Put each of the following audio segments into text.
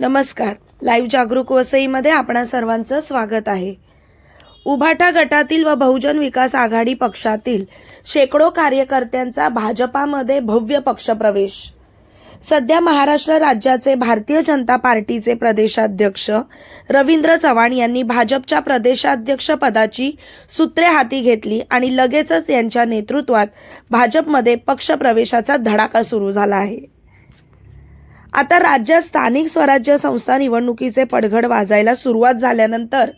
नमस्कार. लाईव्ह जागरूक वसईमध्ये आपणा सर्वांचं स्वागत आहे. उभाटा गटातील व बहुजन विकास आघाडी पक्षातील शेकडो कार्यकर्त्यांचा भाजपामध्ये भव्य पक्षप्रवेश. सध्या महाराष्ट्र राज्याचे भारतीय जनता पार्टीचे प्रदेशाध्यक्ष रवींद्र चव्हाण यांनी भाजपच्या प्रदेशाध्यक्ष पदाची सूत्रे हाती घेतली आणि लगेचच यांच्या नेतृत्वात भाजपमध्ये पक्षप्रवेशाचा धडाका सुरू झाला आहे. आता राज्यात स्थानिक स्वराज्य संस्था निवडणुकीचे पडघड वाजायला सुरुवात झाल्यानंतर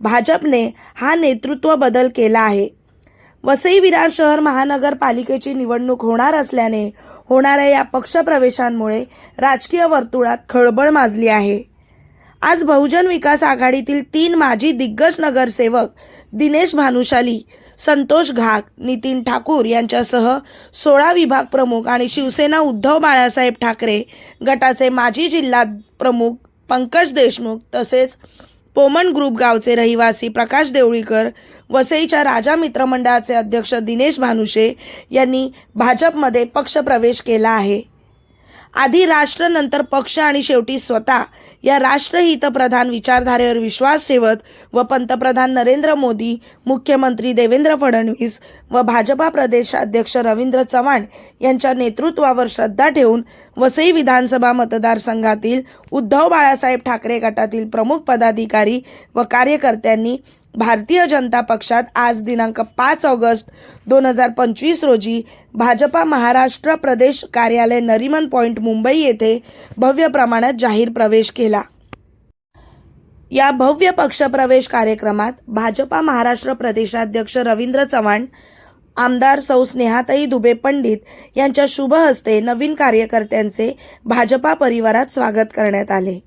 भाजपने हा नेतृत्व बदल केला आहे. वसई विरार शहर महानगरपालिकेची निवडणूक होणार असल्याने होणाऱ्या या पक्षप्रवेशांमुळे राजकीय वर्तुळात खळबळ माजली आहे. आज बहुजन विकास आघाडीतील तीन माजी दिग्गज नगरसेवक दिनेश भानुशाली संतोष घाग नितीन ठाकूर यांच्यासह सोळा विभाग प्रमुख आणि शिवसेना उद्धव बाळासाहेब ठाकरे गटाचे माजी जिल्हा प्रमुख पंकज देशमुख तसेच पोमन ग्रुप गावचे रहिवासी प्रकाश देवळीकर वसईच्या राजा मित्रमंडळाचे अध्यक्ष दिनेश भानुशे यांनी भाजपमध्ये पक्षप्रवेश केला आहे. आधी राष्ट्र नंतर पक्ष आणि शेवटी स्वतः या राष्ट्रहितप्रधान विचारधारेवर विश्वास ठेवत व पंतप्रधान नरेंद्र मोदी मुख्यमंत्री देवेंद्र फडणवीस व भाजपा प्रदेशाध्यक्ष रवींद्र चव्हाण यांच्या नेतृत्वावर श्रद्धा ठेवून वसई विधानसभा मतदारसंघातील उद्धव बाळासाहेब ठाकरे गटातील प्रमुख पदाधिकारी व कार्यकर्त्यांनी भारतीय जनता पक्षात आज दिनांक पाच ऑगस्ट दोन हजार पंचवीस रोजी भाजपा महाराष्ट्र प्रदेश कार्यालय नरिमन पॉइंट मुंबई येथे भव्य प्रमाणात जाहीर प्रवेश केला. या भव्य पक्षप्रवेश कार्यक्रमात भाजपा महाराष्ट्र प्रदेशाध्यक्ष रवींद्र चव्हाण आमदार सौ स्नेहाताई दुबे पंडित यांच्या शुभ हस्ते नवीन कार्यकर्त्यांचे भाजपा परिवारात स्वागत करण्यात आले.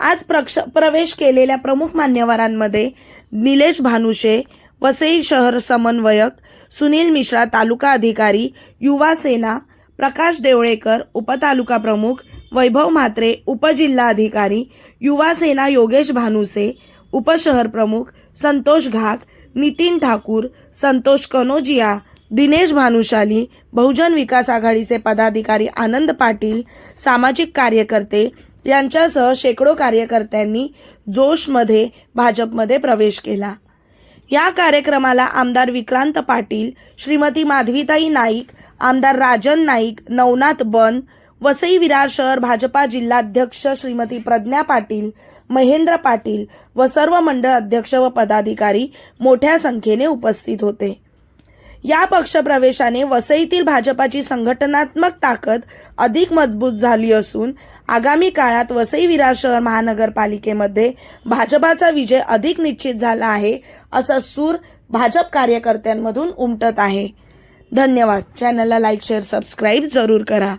आज प्रक्ष प्रवेश केलेल्या प्रमुख मान्यवरांमध्ये निलेश भानुशे वसई शहर समन्वयक सुनील मिश्रा तालुका अधिकारी युवा सेना प्रकाश देवळेकर उपतालुका प्रमुख वैभव म्हात्रे उपजिल्हा अधिकारी युवा सेना योगेश भानुसे उपशहर प्रमुख संतोष घाक नितीन ठाकूर संतोष कनोजिया दिनेश भानुशाली बहुजन विकास आघाडीचे पदाधिकारी आनंद पाटील सामाजिक कार्यकर्ते यांच्यासह शेकडो कार्यकर्त्यांनी जोशमध्ये भाजपमध्ये प्रवेश केला. या कार्यक्रमाला आमदार विक्रांत पाटील श्रीमती माधवीताई नाईक आमदार राजन नाईक नवनाथ बन वसई विरार शहर भाजपा जिल्हाध्यक्ष श्रीमती प्रज्ञा पाटील महेंद्र पाटील व सर्व मंडळ अध्यक्ष व पदाधिकारी मोठ्या संख्येने उपस्थित होते. या पक्षप्रवेशाने वसईतील भाजपाची संघटनात्मक ताकद अधिक मजबूत झाली असून आगामी काळात वसई विरार शहर महानगरपालिकेमध्ये भाजपाचा विजय अधिक निश्चित झाला आहे असा सूर भाजप कार्यकर्त्यांमधून उमटत आहे. धन्यवाद. चॅनलला लाईक शेअर सबस्क्राईब जरूर करा.